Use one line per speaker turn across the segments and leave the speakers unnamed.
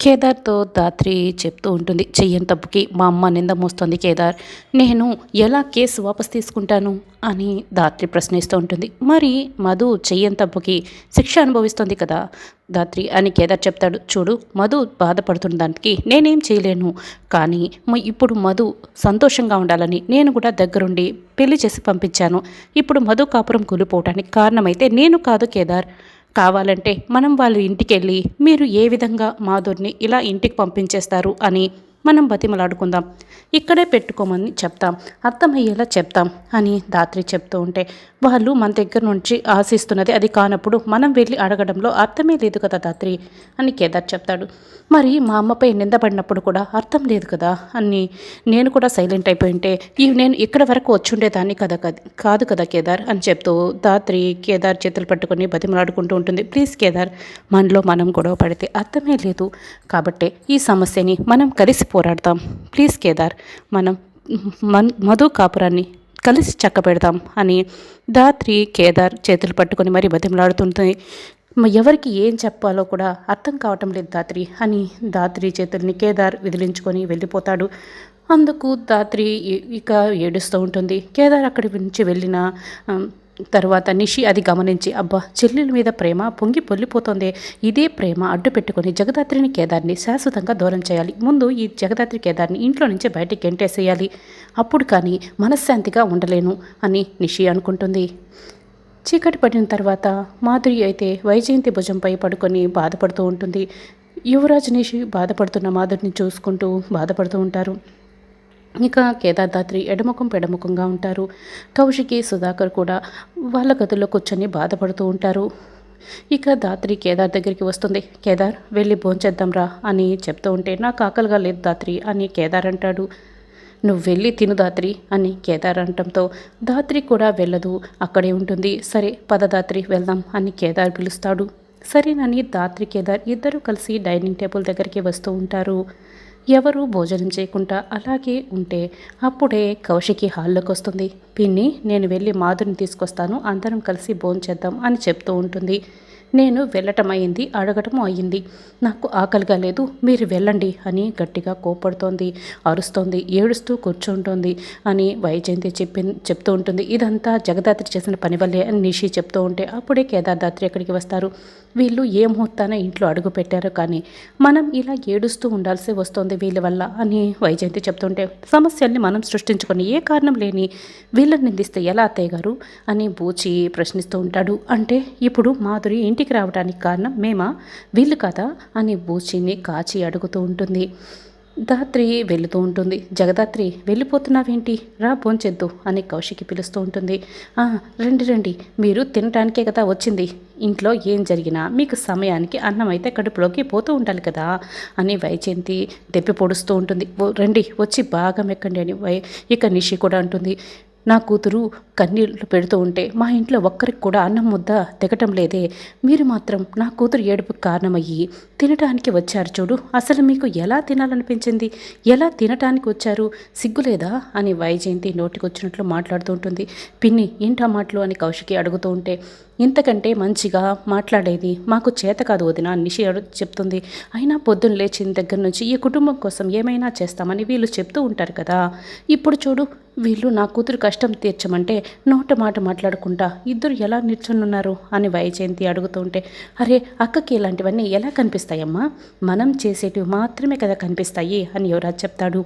కేదార్తో దాత్రి చెప్తూ ఉంటుంది చెయ్యని తప్పుకి. మా అమ్మ నింద మోస్తోంది కేదార్. నేను ఎలా కేసు వాపస్ తీసుకుంటాను? అని దాత్రి ప్రశ్నిస్తూ ఉంటుంది. మరి మధు చెయ్యని తప్పుకి శిక్ష అనుభవిస్తుంది కదా? దాత్రి అని కేదార్ చెప్తాడు. చూడు మధు బాధపడుతున్న దానికి నేనేం చేయలేను. కానీ మ- ఇప్పుడు మధు సంతోషంగా ఉండాలని నేను కూడా దగ్గరుండి పెళ్ళి చేసి పంపించాను. ఇప్పుడు మధు కాపురం కూలిపోవటానికి కారణమైతే నేను కాదు కేదార్. కావాలంటే మనం వాళ్ళ ఇంటికి వెళ్ళి మీరు ఏ విధంగా మాధుర్ని ఇలా ఇంటికి పంపించేస్తారు అని మనం బతిమలాడుకుందాం. ఇక్కడే పెట్టుకోమని చెప్తాం. అర్థమయ్యేలా చెప్తాం అని దాత్రి చెప్తూ ఉంటే వాళ్ళు మన దగ్గర నుంచి ఆశిస్తున్నది అది కానప్పుడు మనం వెళ్ళి అడగడంలో అర్థమే లేదు కదా దాత్రి అని కేదార్ చెప్తాడు. మరి మా అమ్మపై నిందపడినప్పుడు కూడా అర్థం లేదు కదా అని నేను కూడా సైలెంట్ అయిపోయి ఉంటే ఈ నేను ఇక్కడ వరకు వచ్చుండేదాన్ని కదా కద- కాదు కదా కేదార్ అని చెప్తూ దాత్రి కేదార్ చేతులు పట్టుకొని బతిమలాడుకుంటూ ఉంటుంది. ప్లీజ్ కేదార్ మనలో మనం గొడవ పడితే అర్థమే లేదు కాబట్టే ఈ సమస్యని మనం కలిసి పోరాడతాం ప్లీజ్ కేదార్ మనం మన్ మధు కాపురాన్ని కలిసి చక్క పెడతాం అని దాత్రి కేదార్ చేతులు పట్టుకొని మరీ బతిమలాడుతుంటుంది ఎవరికి ఏం చెప్పాలో కూడా అర్థం కావటం లేదు దాత్రి అని దాత్రి చేతుల్ని కేదార్ విదిలించుకొని వెళ్ళిపోతాడు. అందుకు దాత్రి ఇక ఏడుస్తూ ఉంటుంది. కేదార్ అక్కడి నుంచి వెళ్ళిన తర్వాత నిషి అది గమనించి అబ్బా చెల్లెల మీద ప్రేమ పొంగి పొల్లిపోతుంది. ఇదే ప్రేమ అడ్డు పెట్టుకొని జగదాత్రిని కేదార్ని శాశ్వతంగా దూరం చేయాలి. ముందు ఈ జగదాత్రి కేదార్ని ఇంట్లో నుంచి బయటికి ఎంటేసేయాలి అప్పుడు కానీ మనశ్శాంతిగా ఉండలేను అని నిషి అనుకుంటుంది. చీకటి పడిన తర్వాత మాధురి అయితే వైజయంతి భుజంపై పడుకొని బాధపడుతూ ఉంటుంది. యువరాజ్ నిషి బాధపడుతున్న మాధురిని చూసుకుంటూ బాధపడుతూ ఉంటారు. ఇక కేదార్దాత్రి ఎడముఖం పెడముఖంగా ఉంటారు. కౌశికి సుధాకర్ కూడా వాళ్ళ గదిలో కూర్చొని బాధపడుతూ ఉంటారు. ఇక దాత్రి కేదార్ దగ్గరికి వస్తుంది. కేదార్ వెళ్ళి భోంచేద్దాంరా అని చెప్తూ ఉంటే నాకు ఆకలిగా లేదు దాత్రి అని కేదార్ అంటాడు. నువ్వు వెళ్ళి తిను దాత్రి అని కేదార్ అనటంతో దాత్రి కూడా వెళ్ళదు అక్కడే ఉంటుంది. సరే పద దాత్రి వెళ్దాం అని కేదార్ పిలుస్తాడు. సరేనని దాత్రి కేదార్ ఇద్దరూ కలిసి డైనింగ్ టేబుల్ దగ్గరికి వస్తూ ఉంటారు. ఎవరు భోజనం చేయకుండా అలాగే ఉంటే అప్పుడే కౌశికి హాల్లోకి వస్తుంది పిన్ని నేను వెళ్ళి మాధుని తీసుకొస్తాను. అందరం కలిసి భోంచేద్దాం అని చెప్తూ ఉంటుంది. నేను వెళ్ళటం అయింది అడగటం అయ్యింది నాకు ఆకలిగా లేదు మీరు వెళ్ళండి అని గట్టిగా కోపడుతోంది అరుస్తోంది ఏడుస్తూ కూర్చుంటోంది అని వైజయంతి చెప్పి చెప్తూ ఉంటుంది. ఇదంతా జగదాత్రి చేసిన పని వల్లే అని నిషి చెప్తూ ఉంటే అప్పుడే కేదార్దాత్రి అక్కడికి వస్తారు. వీళ్ళు ఏ ముహూర్తాన ఇంట్లో అడుగు పెట్టారో కానీ మనం ఇలా ఏడుస్తూ ఉండాల్సి వస్తుంది వీళ్ళ వల్ల అని వైజయంతి చెప్తుంటే సమస్యల్ని మనం సృష్టించుకొని ఏ కారణం లేని వీళ్ళని నిందిస్తే ఎలా అత్తయ్య గారు అని బూచి ప్రశ్నిస్తూ ఉంటాడు. అంటే ఇప్పుడు మాధురి ఇంటికి రావడానికి కారణం మేమా? వీళ్ళు కదా అని బూచిని కాచి అడుగుతూ ఉంటుంది. దాత్రి వెళుతూ ఉంటుంది. జగదాత్రి వెళ్ళిపోతున్నావేంటి? రా భోంచెద్దు అని కౌశికి పిలుస్తూ ఉంటుంది. రండి రండి. మీరు తినటానికే కదా వచ్చింది. ఇంట్లో ఏం జరిగినా మీకు సమయానికి అన్నం అయితే కడుపులోకి పోతూ ఉండాలి కదా అని వైజయంతి దెప్పి పొడుస్తూ ఉంటుంది. రండి వచ్చి బాగా మెక్కండి అని వై ఇక నిషి కూడా అంటుంది. నా కూతురు కన్నీళ్ళు పెడుతూ ఉంటే మా ఇంట్లో ఒక్కరికి కూడా అన్నం ముద్ద తెగటం లేదే. మీరు మాత్రం నా కూతురు ఏడుపుకి కారణమయ్యి తినటానికి వచ్చారు చూడు. అసలు మీకు ఎలా తినాలనిపించింది? ఎలా తినటానికి వచ్చారు? సిగ్గులేదా? అని వైజయంతి నోటికొచ్చినట్లు మాట్లాడుతూ ఉంటుంది. పిన్ని ఏంటా మాటలు? అని కౌశికి అడుగుతూ ఉంటే ఇంతకంటే మంచిగా మాట్లాడేది మాకు చేత కాదు వదిన నిషి చెప్తుంది. అయినా పొద్దున్న లేచిన దగ్గర నుంచి ఈ కుటుంబం కోసం ఏమైనా చేస్తామని వీళ్ళు చెప్తూ ఉంటారు కదా. ఇప్పుడు చూడు వీళ్ళు నా కూతురు కష్టం తీర్చమంటే నోట మాట మాట్లాడుకుంటా ఇద్దరు ఎలా నిల్చొనున్నారు అని వైజయంతి అడుగుతూ ఉంటే అరే అక్కకి ఇలాంటివన్నీ ఎలా కనిపిస్తాయమ్మా? మనం చేసేటివి మాత్రమే కదా కనిపిస్తాయి అని యువరాజ్ చెప్తాడు.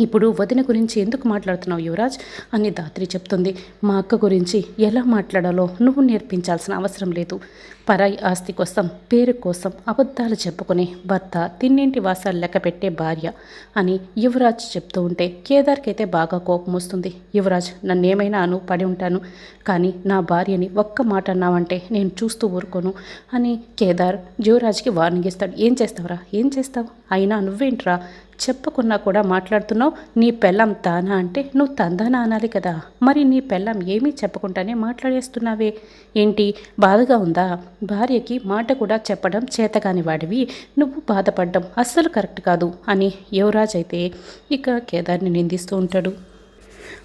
ఇప్పుడు వదిన గురించి ఎందుకు మాట్లాడుతున్నావు యువరాజ్? అని దాత్రి చెప్తుంది. మా అక్క గురించి ఎలా మాట్లాడాలో నువ్వు నేర్పించాల్సిన అవసరం లేదు. పరాయి ఆస్తి కోసం పేరు కోసం అబద్ధాలు చెప్పుకునే భర్త తిన్నింటి వాసాలు లెక్క పెట్టే భార్య అని యువరాజ్ చెప్తూ ఉంటే కేదార్కి అయితే బాగా కోపం వస్తుంది. యువరాజ్ నన్నేమైనా అను పడి ఉంటాను. కానీ నా భార్యని ఒక్క మాట అన్నావంటే నేను చూస్తూ ఊరుకోను అని కేదార్ యువరాజ్కి వార్నింగ్ ఇస్తాడు. ఏం చేస్తావురా? ఏం చేస్తావు? అయినా నువ్వేంట్రా? చెప్పకున్నా కూడా మాట్లాడుతున్నావు నీ పెళ్ళం తానా అంటే నువ్వు తందానా అనాలి కదా. మరి నీ పెళ్ళం ఏమీ చెప్పకుండానే మాట్లాడేస్తున్నావే. ఏంటి బాధగా ఉందా? భార్యకి మాట కూడా చెప్పడం చేతకాని వాడివి. నువ్వు బాధపడడం అస్సలు కరెక్ట్ కాదు అని యువరాజ్ అయితే ఇక కేదార్ని నిందిస్తూ ఉంటాడు.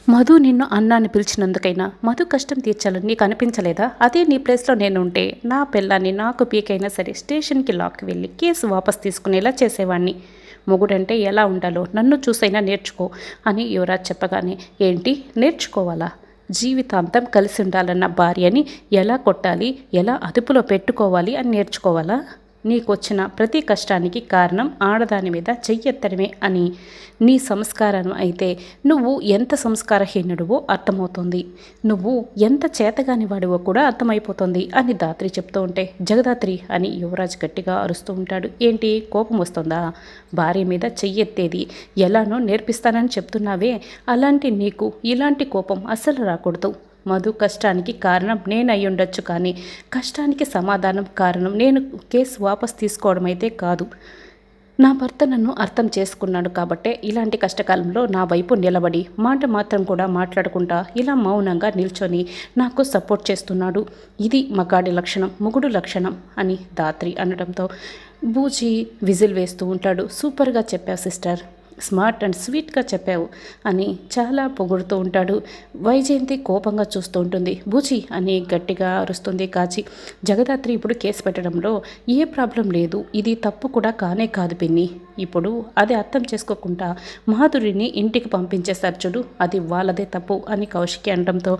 మధు నిన్ను అన్నాన్ని పిలిచినందుకైనా మధు కష్టం తీర్చాలని నీకు అనిపించలేదా? అదే నీ ప్లేస్లో నేను ఉంటే నా పిల్లాన్ని నాకు పీకైనా సరే స్టేషన్కి లాక్కి వెళ్ళి కేసు వాపస్ తీసుకునేలా చేసేవాడిని మొగుడంటే ఎలా ఉండాలో నన్ను చూసైనా నేర్చుకో అని యువరాజ్ చెప్పగానే ఏంటి? నేర్చుకోవాలా? జీవితాంతం కలిసి ఉండాలన్న భార్యని ఎలా కొట్టాలి? ఎలా అదుపులో పెట్టుకోవాలి అని నేర్చుకోవాలా? నీకొచ్చిన ప్రతి కష్టానికి కారణం ఆడదాని మీద చెయ్యెత్తడమే అని నీ సంస్కారం అయితే నువ్వు ఎంత సంస్కారహీనుడివో అర్థమవుతుంది. నువ్వు ఎంత చేతగాని వాడివో కూడా అర్థమైపోతుంది అని దాత్రి చెప్తూ ఉంటే జగదాత్రి అని యువరాజ్ గట్టిగా అరుస్తూ ఉంటాడు. ఏంటి? కోపం వస్తుందా? భార్య మీద చెయ్యెత్తేది ఎలానో నేర్పిస్తానని చెప్తున్నావే. అలాంటి నీకు ఇలాంటి కోపం అస్సలు రాకూడదు. మధు కష్టానికి కారణం నేను అయి ఉండొచ్చు కానీ కష్టానికి సమాధానం కారణం నేను కేసు వాపస్ తీసుకోవడం అయితే కాదు. నా భర్త నన్ను అర్థం చేసుకున్నాడు కాబట్టే ఇలాంటి కష్టకాలంలో నా వైపు నిలబడి మాట మాత్రం కూడా మాట్లాడకుండా ఇలా మౌనంగా నిల్చొని నాకు సపోర్ట్ చేస్తున్నాడు. ఇది మగాడి లక్షణం మొగుడు లక్షణం అని దాత్రి అనడంతో బూచి విజిల్ వేస్తూ ఉంటాడు. సూపర్గా చెప్పావు సిస్టర్. స్మార్ట్ అండ్ స్వీట్గా చెప్పావు అని చాలా పొగుడుతూ ఉంటాడు. వైజయంతి కోపంగా చూస్తూ ఉంటుంది. బూచి అని గట్టిగా అరుస్తుంది కాచి. జగదాత్రి ఇప్పుడు కేసు పెట్టడంలో ఏ ప్రాబ్లం లేదు. ఇది తప్పు కూడా కానే కాదు పిన్ని. ఇప్పుడు అది అర్థం చేసుకోకుండా మాధురిని ఇంటికి పంపించేశారు చూడు. అది వాళ్ళదే తప్పు అని కౌశికి అనడంతో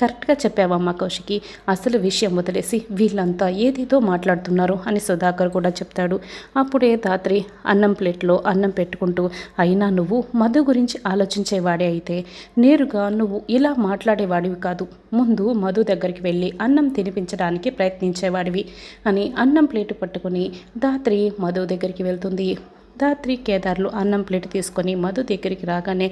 కరెక్ట్గా చెప్పావమ్మా కౌశికి? అసలు విషయం వదిలేసి వీళ్ళంతా ఏదేదో మాట్లాడుతున్నారు అని సుధాకర్ కూడా చెప్తాడు. అప్పుడే దాత్రి అన్నం ప్లేట్లో అన్నం పెట్టుకుంటూ అయినా నువ్వు మధు గురించి ఆలోచించేవాడే అయితే నేరుగా నువ్వు ఇలా మాట్లాడేవాడివి కాదు. ముందు మధు దగ్గరికి వెళ్ళి అన్నం తినిపించడానికి ప్రయత్నించేవాడివి అని అన్నం ప్లేటు పట్టుకుని దాత్రి మధు దగ్గరికి వెళ్తుంది. దాత్రి కేదార్లు అన్నం ప్లేట్ తీసుకొని మధు దగ్గరికి రాగానే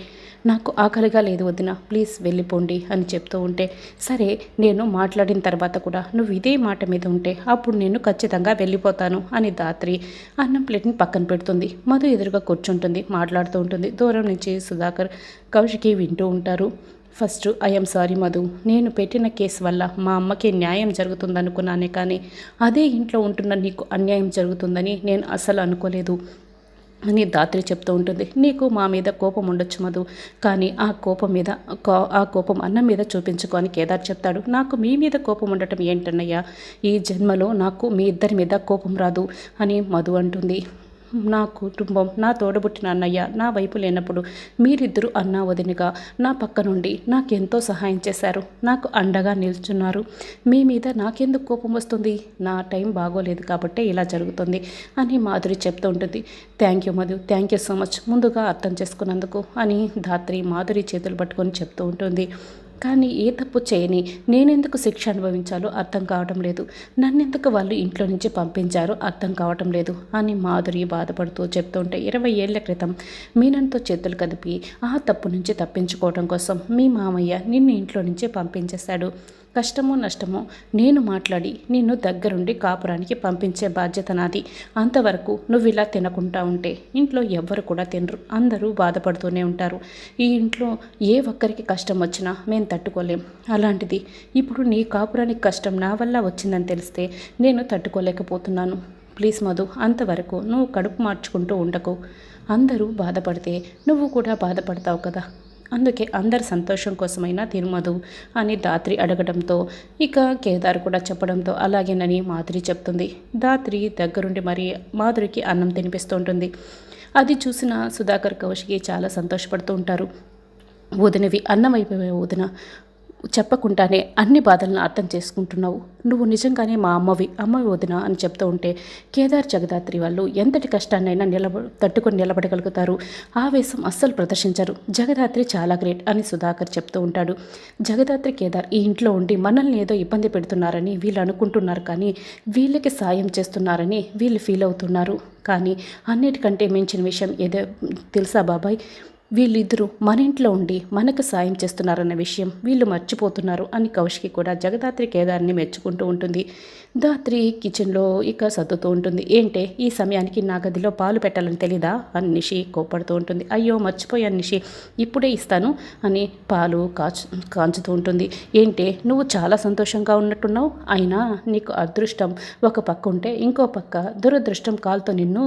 నాకు ఆకలిగా లేదు వదిన ప్లీజ్ వెళ్ళిపోండి అని చెప్తూ ఉంటే సరే నేను మాట్లాడిన తర్వాత కూడా నువ్వు ఇదే మాట మీద ఉంటే అప్పుడు నేను ఖచ్చితంగా వెళ్ళిపోతాను అని దాత్రి అన్నం ప్లేట్ని పక్కన పెడుతుంది. మధు ఎదురుగా కూర్చుంటుంది మాట్లాడుతూ ఉంటుంది. దూరం నుంచి సుధాకర్ కౌశికి వింటూ ఉంటారు. ఫస్ట్ ఐఎమ్ సారీ మధు నేను పెట్టిన కేసు వల్ల మా అమ్మకి న్యాయం జరుగుతుందనుకున్నానే కానీ అదే ఇంట్లో ఉంటున్న నీకు అన్యాయం జరుగుతుందని నేను అసలు అనుకోలేదు. అని దాత్రి చెప్తూ ఉంటుంది. నీకు మా మీద కోపం ఉండొచ్చు మధు కానీ ఆ కోపం మీద కో- ఆ కోపం అన్నం మీద చూపించుకో అని కేదార్ చెప్తాడు. నాకు మీ మీద కోపం ఉండటం ఏంటన్నయ్యా? ఈ జన్మలో నాకు మీ ఇద్దరి మీద కోపం రాదు అని మధు అంటుంది. నా కుటుంబం నా తోడబుట్టిన అన్నయ్య నా వైపు లేనప్పుడు మీరిద్దరూ అన్నా వదినగా నా పక్క నుండి నాకెంతో సహాయం చేశారు. నాకు అండగా నిల్చున్నారు. మీ మీద నాకెందుకు కోపం వస్తుంది? నా టైం బాగోలేదు కాబట్టే ఇలా జరుగుతుంది అని మాధురి చెప్తూ ఉంటుంది. Thank you Madhu thank you so much. ముందుగా అర్థం చేసుకున్నందుకు అని ధాత్రి మాధురి చేతులు పట్టుకొని చెప్తూ ఉంటుంది. కానీ ఏ తప్పు చేయని నేనెందుకు శిక్ష అనుభవించాలో అర్థం కావటం లేదు. నన్నెందుకు వాళ్ళు ఇంట్లో నుంచి పంపించారో అర్థం కావటం లేదు అని మాధురి బాధపడుతూ చెప్తుంటే ఇరవై ఏళ్ళ క్రితం మీనంతో చేతులు కదిపి ఆ తప్పు నుంచి తప్పించుకోవడం కోసం మీ మామయ్య నిన్ను ఇంట్లో నుంచి పంపించేశాడు. కష్టమో నష్టమో నేను మాట్లాడి నిన్ను దగ్గరుండి కాపురానికి పంపించే బాధ్యత నాది. అంతవరకు నువ్వు ఇలా తినకుండా ఉంటే ఇంట్లో ఎవ్వరు కూడా తినరు. అందరూ బాధపడుతూనే ఉంటారు. ఈ ఇంట్లో ఏ ఒక్కరికి కష్టం వచ్చినా మేము తట్టుకోలేం. అలాంటిది ఇప్పుడు నీ కాపురానికి కష్టం నా వల్ల వచ్చిందని తెలిస్తే నేను తట్టుకోలేకపోతున్నాను. ప్లీజ్ మధు అంతవరకు నువ్వు కడుపు మార్చుకుంటూ ఉండకు. అందరూ బాధపడితే నువ్వు కూడా బాధపడతావు కదా. అందుకే అందరి సంతోషం కోసమైనా తిరుమదు అని దాత్రి అడగడంతో ఇక కేదార్ కూడా చెప్పడంతో అలాగేనని మాధురి చెప్తుంది. దాత్రి దగ్గరుండి మరి మాధురికి అన్నం తినిపిస్తూ ఉంటుంది అది చూసిన సుధాకర్ కౌశికి చాలా సంతోషపడుతూ ఉంటారు. వదినవి అన్నం అయిపోయే వదిన. చెప్పకుండానే అన్ని బాధలను అర్థం చేసుకుంటున్నావు. నువ్వు నిజంగానే మా అమ్మవి అమ్మవి వదిన అని చెప్తూ ఉంటే కేదార్ జగదాత్రి వాళ్ళు ఎంతటి కష్టాన్నైనా నిలబ తట్టుకొని నిలబడగలుగుతారు. ఆవేశం అస్సలు ప్రదర్శించరు. జగదాత్రి చాలా గ్రేట్ అని సుధాకర్ చెప్తూ ఉంటాడు. జగదాత్రి కేదార్ ఈ ఇంట్లో ఉండి మనల్ని ఏదో ఇబ్బంది పెడుతున్నారని వీళ్ళు అనుకుంటున్నారు కానీ వీళ్ళకి సాయం చేస్తున్నారని వీళ్ళు ఫీల్ అవుతున్నారు. కానీ అన్నిటికంటే మించిన విషయం ఏదో తెలుసా బాబాయ్? వీళ్ళిద్దరూ మన ఇంట్లో ఉండి మనకు సాయం చేస్తున్నారన్న విషయం వీళ్ళు మర్చిపోతున్నారు అని కౌశికి కూడా జగదాత్రి కేదార్ని మెచ్చుకుంటూ ఉంటుంది. దాత్రి కిచెన్లో ఇక సర్దుతూ ఉంటుంది. ఏంటే ఈ సమయానికి నా గదిలో పాలు పెట్టాలని తెలీదా? అని నిషి కోపడుతూ ఉంటుంది. అయ్యో మర్చిపోయాను నిషి ఇప్పుడే ఇస్తాను అని పాలు కాచు కాంచుతూ ఉంటుంది. ఏంటే నువ్వు చాలా సంతోషంగా ఉన్నట్టున్నావు. అయినా నీకు అదృష్టం ఒక పక్క ఉంటే ఇంకో పక్క దురదృష్టం కాలుతో నిన్ను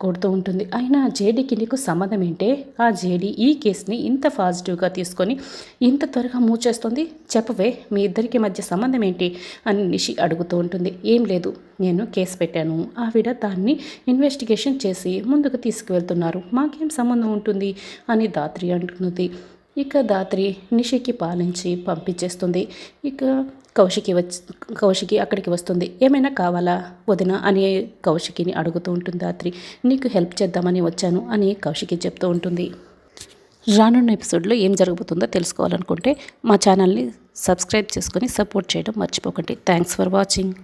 కొడుతూ ఉంటుంది. అయినా జేడీకి నీకు సంబంధం ఏంటే? ఆ జేడీ ఈ కేసుని ఇంత పాజిటివ్గా తీసుకొని ఇంత త్వరగా మూవ్ చేస్తుంది చెప్పవే మీ ఇద్దరికి మధ్య సంబంధం ఏంటి? అని నిషి అడుగుతూ ఉంటుంది. ఏం లేదు. నేను కేసు పెట్టాను. ఆవిడ దాన్ని ఇన్వెస్టిగేషన్ చేసి ముందుకు తీసుకువెళ్తున్నారు. మాకేం సంబంధం ఉంటుంది? అని దాత్రి అంటున్నది ఇక దాత్రి నిషికి పాలించి పంపించేస్తుంది. ఇక కౌశికి వచ్చి కౌశికి అక్కడికి వస్తుంది. ఏమైనా కావాలా? వదిన అని కౌశికిని అడుగుతూ ఉంటుంది దాత్రి. నీకు హెల్ప్ చేద్దామని వచ్చాను అని కౌశికి చెప్తూ ఉంటుంది. రానున్న ఎపిసోడ్లో ఏం జరగబోతుందో తెలుసుకోవాలనుకుంటే మా ఛానల్ని సబ్స్క్రైబ్ చేసుకొని సపోర్ట్ చేయడం మర్చిపోకండి. Thanks for watching